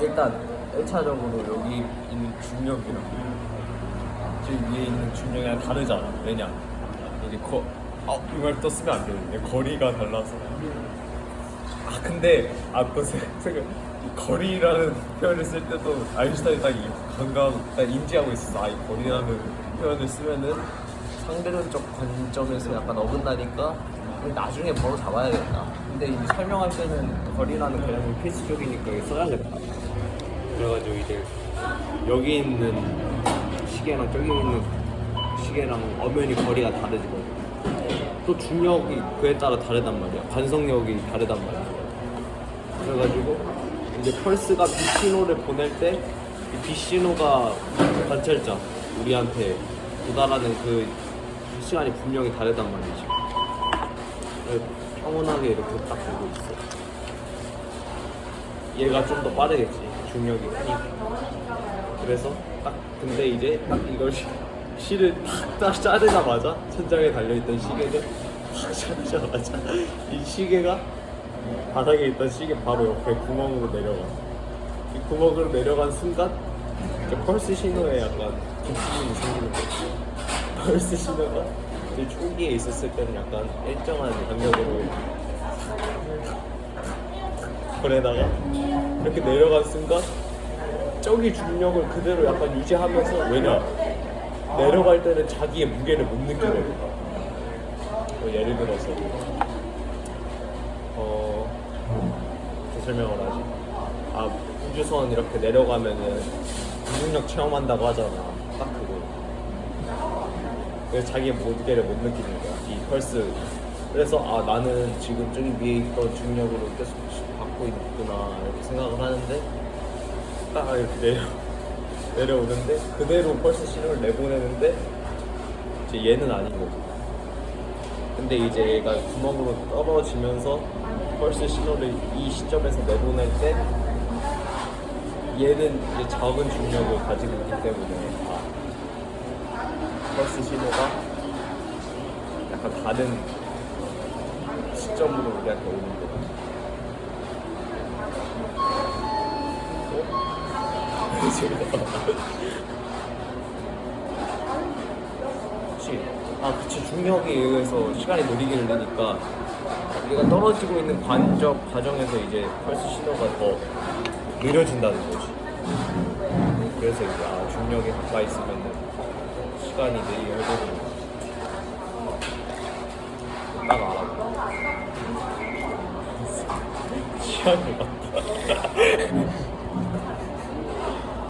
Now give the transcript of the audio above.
일단 1차적으로 여기 있는 중력이랑 지금 위에 있는 중력이랑 다르잖아. 왜냐? 이제 거, 아, 이말 또 쓰면 안 되는데 거리가 달라서. 아 근데 아또 생각 이 거리라는 표현을 쓸 때도 아인슈타인이 딱이 감각 딱 인지하고 있었어. 아이 거리라는 표현을 쓰면은 상대론적 관점에서 약간 어긋나니까 나중에 바로 잡아야겠다. 근데 이 설명할 때는 거리라는 개념이 필수적이니까 써야겠다. 그래가지고 이제 여기 있는 시계랑 저기 있는 시계랑 엄연히 거리가 다르지거든. 또 중력이 그에 따라 다르단 말이야. 관성력이 다르단 말이야. 그래가지고 이제 펄스가 빛 신호를 보낼 때 이 빛 신호가 관찰자 우리한테 도달하는 그 시간이 분명히 다르단 말이지. 평온하게 이렇게 딱 보고 있어. 얘가 좀 더 빠르겠지. 중력이 크니까. 그래서 딱 근데 이제 딱 이걸 시, 실을 탁딱 자르자마자 천장에 달려있던 시계를 탁 자르자마자 이 시계가 바닥에 있던 시계 바로 옆에 구멍으로 내려가. 이 구멍으로 내려간 순간 펄스 신호에 약간 기침이 생기는 거지. 펄스 신호가 초기에 있었을 때는 약간 일정한 간격으로 보내다가 이렇게 내려간 순간 저기 중력을 그대로 약간 유지하면서 왜냐 내려갈 때는 자기의 무게를 못 느끼거든. 뭐 예를 들어서 어 어떻게 설명을 하지? 아 우주선 이렇게 내려가면은 무중력 체험한다고 하잖아. 딱 그거. 그래서 자기의 무게를 못 느끼는 거야. 이 펄스. 그래서 아 나는 지금 저기 위에 있던 중력으로 계속 받고 있구나 이렇게 생각을 하는데 딱 이렇게 내려 내려오는데 그대로 펄스 신호를 내보내는데 이제 얘는 거지. 근데 이제 얘가 구멍으로 떨어지면서 펄스 신호를 이 시점에서 내보낼 때 얘는 이제 작은 중력을 가지고 있기 때문에 아, 펄스 신호가 약간 다른 시점으로 우리한테 오는. 그치. 아, 그치. 중력에 의해서 시간이 느리게 흘리니까 우리가 떨어지고 있는 관적 과정에서 이제 펄스 신호가 더 느려진다는 거지. 그래서 이제 아, 중력에 가까이 있으면 시간이 느리게 흐르는 딱 알아. 취향이 맞다.